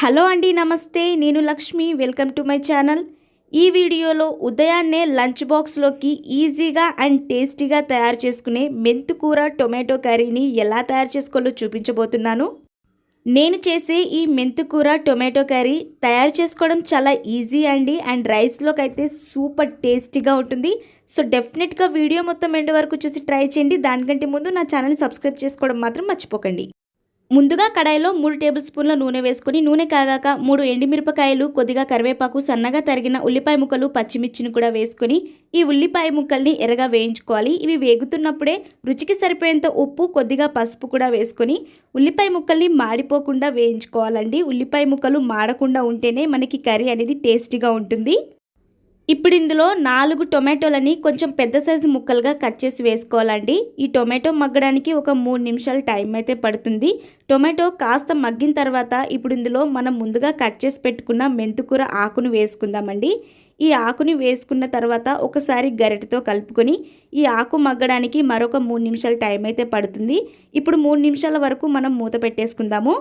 Hello అండి నమస్తే. నేను Lakshmi. Welcome to my channel. ఈ వీడియోలో ఉదయాన్నే లంచ్ బాక్స్లోకి ఈజీగా అండ్ టేస్టీగా తయారు చేసుకునే మెంతుకూర టొమాటో కర్రీని ఎలా తయారు చేసుకోవాలో చూపించబోతున్నాను. నేను చేసే ఈ మెంతుకూర టొమాటో కర్రీ తయారు చేసుకోవడం చాలా ఈజీ అండి అండ్ రైస్లోకి అయితే సూపర్ టేస్టీగా ఉంటుంది. సో డెఫినెట్గా వీడియో మొత్తం ఎండ్ వరకు చూసి ట్రై చేయండి. దానికంటే ముందు నా ఛానల్ని సబ్స్క్రైబ్ చేసుకోవడం మాత్రం మర్చిపోకండి. ముందుగా కడాయిలో మూడు టేబుల్ స్పూన్ల నూనె వేసుకుని నూనె కాగాక మూడు ఎండిమిరపకాయలు కొద్దిగా కరివేపాకు సన్నగా తరిగిన ఉల్లిపాయ ముక్కలు పచ్చిమిర్చిని కూడా వేసుకుని ఈ ఉల్లిపాయ ముక్కల్ని ఎర్రగా వేయించుకోవాలి. ఇవి వేగుతున్నప్పుడే రుచికి సరిపోయేంత ఉప్పు కొద్దిగా పసుపు కూడా వేసుకొని ఉల్లిపాయ ముక్కల్ని మాడిపోకుండా వేయించుకోవాలండి. ఉల్లిపాయ ముక్కలు మాడకుండా ఉంటేనే మనకి కర్రీ అనేది టేస్టీగా ఉంటుంది. ఇప్పుడు ఇందులో నాలుగు టొమాటోలని కొంచెం పెద్ద సైజు ముక్కలుగా కట్ చేసి వేసుకోవాలండి. ఈ టొమాటో మగ్గడానికి ఒక మూడు నిమిషాలు టైం అయితే పడుతుంది. టొమాటో కాస్త మగ్గిన తర్వాత ఇప్పుడు ఇందులో మనం ముందుగా కట్ చేసి పెట్టుకున్న మెంతుకూర ఆకును వేసుకుందామండి. ఈ ఆకుని వేసుకున్న తర్వాత ఒకసారి గరిటతో కలుపుకొని ఈ ఆకు మగ్గడానికి మరొక మూడు నిమిషాలు టైం అయితే పడుతుంది. ఇప్పుడు మూడు నిమిషాల వరకు మనం మూత పెట్టేసుకుందాము.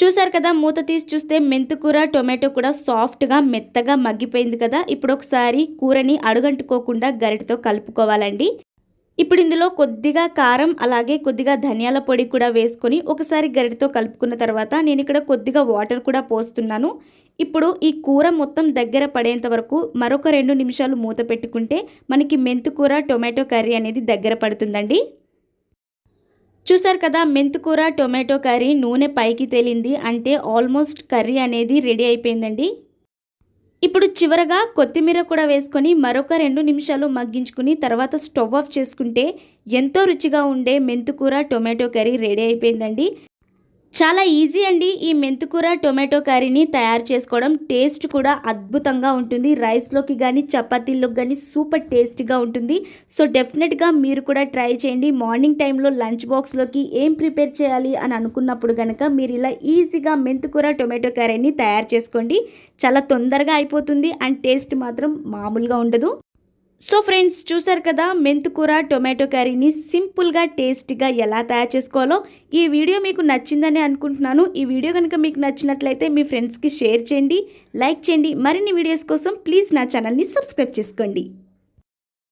చూసారు కదా మూత తీసి చూస్తే మెంతుకూర టొమాటో కూడా సాఫ్ట్గా మెత్తగా మగ్గిపోయింది కదా. ఇప్పుడు ఒకసారి కూరని అడుగంటుకోకుండా గరిటతో కలుపుకోవాలండి. ఇప్పుడు ఇందులో కొద్దిగా కారం అలాగే కొద్దిగా ధనియాల పొడి కూడా వేసుకొని ఒకసారి గరిటతో కలుపుకున్న తర్వాత నేను ఇక్కడ కొద్దిగా వాటర్ కూడా పోస్తున్నాను. ఇప్పుడు ఈ కూర మొత్తం దగ్గర పడేంత వరకు మరొక రెండు నిమిషాలు మూత పెట్టుకుంటే మనకి మెంతుకూర టొమాటో కర్రీ అనేది దగ్గర పడుతుందండి. చూసారు కదా మెంతుకూర టొమాటో కర్రీ నూనె పైకి తేలింది అంటే ఆల్మోస్ట్ కర్రీ అనేది రెడీ అయిపోయిందండి. ఇప్పుడు చివరగా కొత్తిమీర కూడా వేసుకొని మరొక రెండు నిమిషాలు మగ్గించుకుని తర్వాత స్టవ్ ఆఫ్ చేసుకుంటే ఎంతో రుచిగా ఉండే మెంతుకూర టొమాటో కర్రీ రెడీ అయిపోయిందండి. చాలా ఈజీ అండి ఈ మెంతుకూర టొమాటో కర్రీని తయారు చేసుకోవడం. టేస్ట్ కూడా అద్భుతంగా ఉంటుంది. రైస్లోకి కానీ చపాతీల్లోకి కానీ సూపర్ టేస్ట్గా ఉంటుంది. సో డెఫినెట్గా మీరు కూడా ట్రై చేయండి. మార్నింగ్ టైంలో లంచ్ బాక్స్లోకి ఏం ప్రిపేర్ చేయాలి అని అనుకున్నప్పుడు కనుక మీరు ఇలా ఈజీగా మెంతుకూర టొమాటో కర్రీని తయారు చేసుకోండి. చాలా తొందరగా అయిపోతుంది అండ్ టేస్ట్ మాత్రం మామూలుగా ఉండదు. సో ఫ్రెండ్స్ చూసారు కదా మెంతుకూర టొమాటో కర్రీని సింపుల్గా టేస్టీగా ఎలా తయారు చేసుకోవాలో ఈ వీడియో మీకు నచ్చిందని అనుకుంటున్నాను. ఈ వీడియో కనుక మీకు నచ్చినట్లయితే మీ ఫ్రెండ్స్కి షేర్ చేయండి లైక్ చేయండి. మరిన్ని వీడియోస్ కోసం ప్లీజ్ నా ఛానల్ని సబ్స్క్రైబ్ చేసుకోండి.